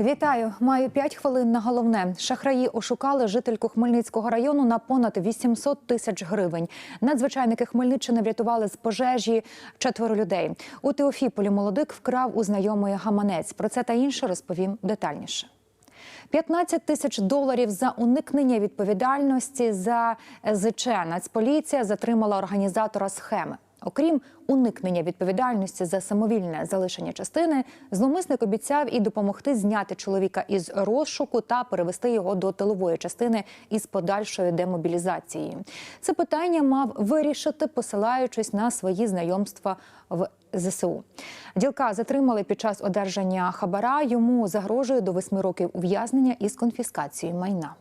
Вітаю, маю 5 хвилин на головне. Шахраї ошукали жительку Хмельницького району на понад 800 тисяч гривень. Надзвичайники Хмельниччини врятували з пожежі четверо людей. У Теофіполі молодик вкрав у знайомої гаманець. Про це та інше розповім детальніше. 15 тисяч доларів за уникнення відповідальності за СЗЧ. Нацполіція затримала організатора схеми. Окрім уникнення відповідальності за самовільне залишення частини, зловмисник обіцяв і допомогти зняти чоловіка із розшуку та перевести його до тилової частини із подальшою демобілізацією. Це питання мав вирішити, посилаючись на свої знайомства в ЗСУ. Ділка затримали під час одержання хабара. Йому загрожує до восьми років ув'язнення із конфіскацією майна.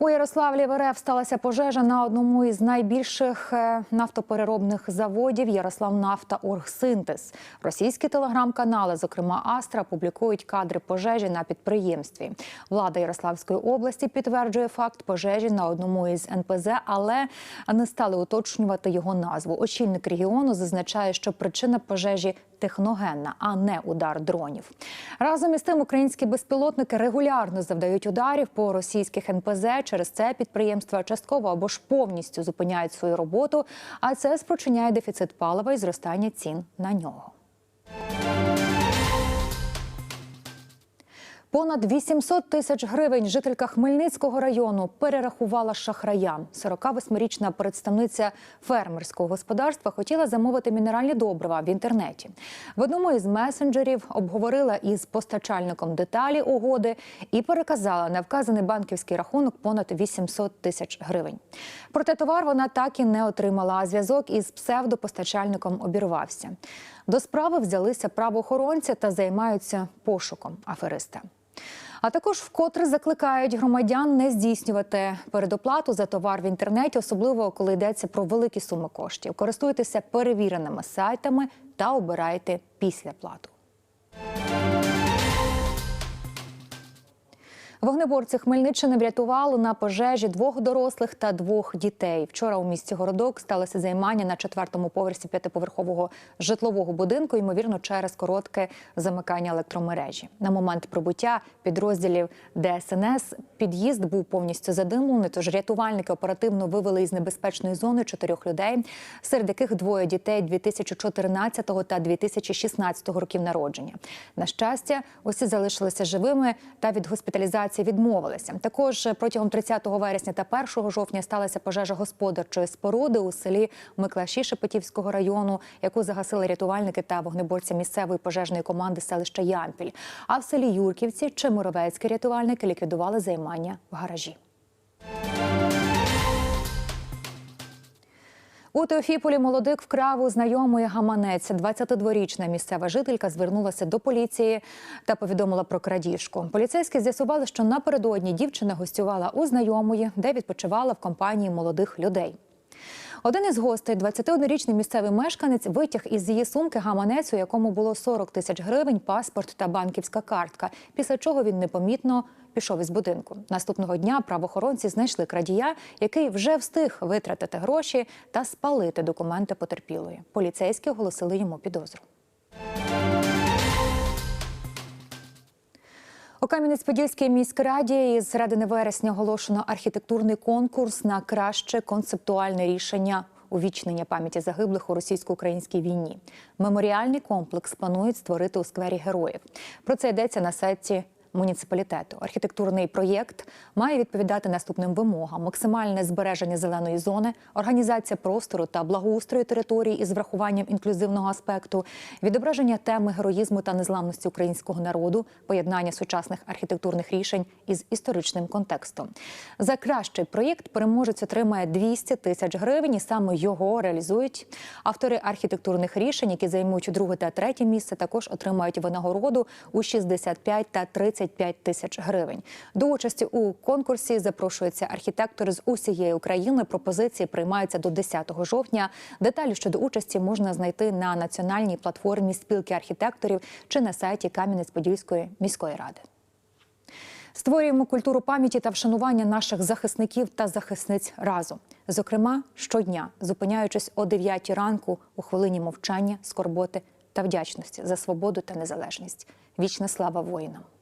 У Ярославлі в РФ сталася пожежа на одному із найбільших е, нафтопереробних заводів Ярославнафта Оргсинтез. Російські телеграм-канали, зокрема Астра, публікують кадри пожежі на підприємстві. Влада Ярославської області підтверджує факт пожежі на одному із НПЗ, але не стали уточнювати його назву. Очільник регіону зазначає, що причина пожежі техногенна, а не удар дронів. Разом із тим українські безпілотники регулярно завдають ударів по російських НПЗ. Через це підприємства частково або ж повністю зупиняють свою роботу, а це спричиняє дефіцит палива і зростання цін на нього. Понад 800 тисяч гривень жителька Хмельницького району перерахувала шахраям. 48-річна представниця фермерського господарства хотіла замовити мінеральні добрива в інтернеті. В одному із месенджерів обговорила із постачальником деталі угоди і переказала на вказаний банківський рахунок понад 800 тисяч гривень. Проте товар вона так і не отримала. А зв'язок із псевдопостачальником обірвався. До справи взялися правоохоронці та займаються пошуком афериста. А також вкотре закликають громадян не здійснювати передоплату за товар в інтернеті, особливо коли йдеться про великі суми коштів. Користуйтеся перевіреними сайтами та обирайте післяплату. Вогнеборці Хмельниччини врятували на пожежі двох дорослих та двох дітей. Вчора у місті Городок сталося займання на четвертому поверсі п'ятиповерхового житлового будинку, ймовірно, через коротке замикання електромережі. На момент прибуття підрозділів ДСНС під'їзд був повністю задимлений, тож рятувальники оперативно вивели із небезпечної зони чотирьох людей, серед яких двоє дітей 2014 та 2016 років народження. На щастя, усі залишилися живими та від госпіталізації відмовилися. Також протягом 30 вересня та 1 жовтня сталася пожежа господарчої споруди у селі Миклаші Шепетівського району, яку загасили рятувальники та вогнеборці місцевої пожежної команди селища Ямпіль. А в селі Юрківці Чемуровецькі рятувальники ліквідували займання в гаражі. У Теофіполі молодик вкрав у знайомої гаманець. 22-річна місцева жителька звернулася до поліції та повідомила про крадіжку. Поліцейські з'ясували, що напередодні дівчина гостювала у знайомої, де відпочивала в компанії молодих людей. Один із гостей, 21-річний місцевий мешканець, витяг із її сумки гаманець, у якому було 40 тисяч гривень, паспорт та банківська картка. Після чого він непомітно пішов із будинку. Наступного дня правоохоронці знайшли крадія, який вже встиг витратити гроші та спалити документи потерпілої. Поліцейські оголосили йому підозру. У Кам'янець-Подільській міськраді із середини вересня оголошено архітектурний конкурс на краще концептуальне рішення увічнення пам'яті загиблих у російсько-українській війні. Меморіальний комплекс планують створити у сквері героїв. Про це йдеться на сайті муніципалітету. Архітектурний проєкт має відповідати наступним вимогам: максимальне збереження зеленої зони, організація простору та благоустрою території із врахуванням інклюзивного аспекту, відображення теми героїзму та незламності українського народу, поєднання сучасних архітектурних рішень із історичним контекстом. За кращий проєкт переможець отримає 200 тисяч гривень, і саме його реалізують. Автори архітектурних рішень, які займуть друге та третє місце, також отримають винагороду у 65 та 35 тисяч гривень. До участі у конкурсі запрошуються архітектори з усієї України. Пропозиції приймаються до 10 жовтня. Деталі щодо участі можна знайти на національній платформі спілки архітекторів чи на сайті Кам'янець-Подільської міської ради. Створюємо культуру пам'яті та вшанування наших захисників та захисниць разом. Зокрема, щодня зупиняючись о 9 ранку у хвилині мовчання, скорботи та вдячності за свободу та незалежність. Вічна слава воїнам!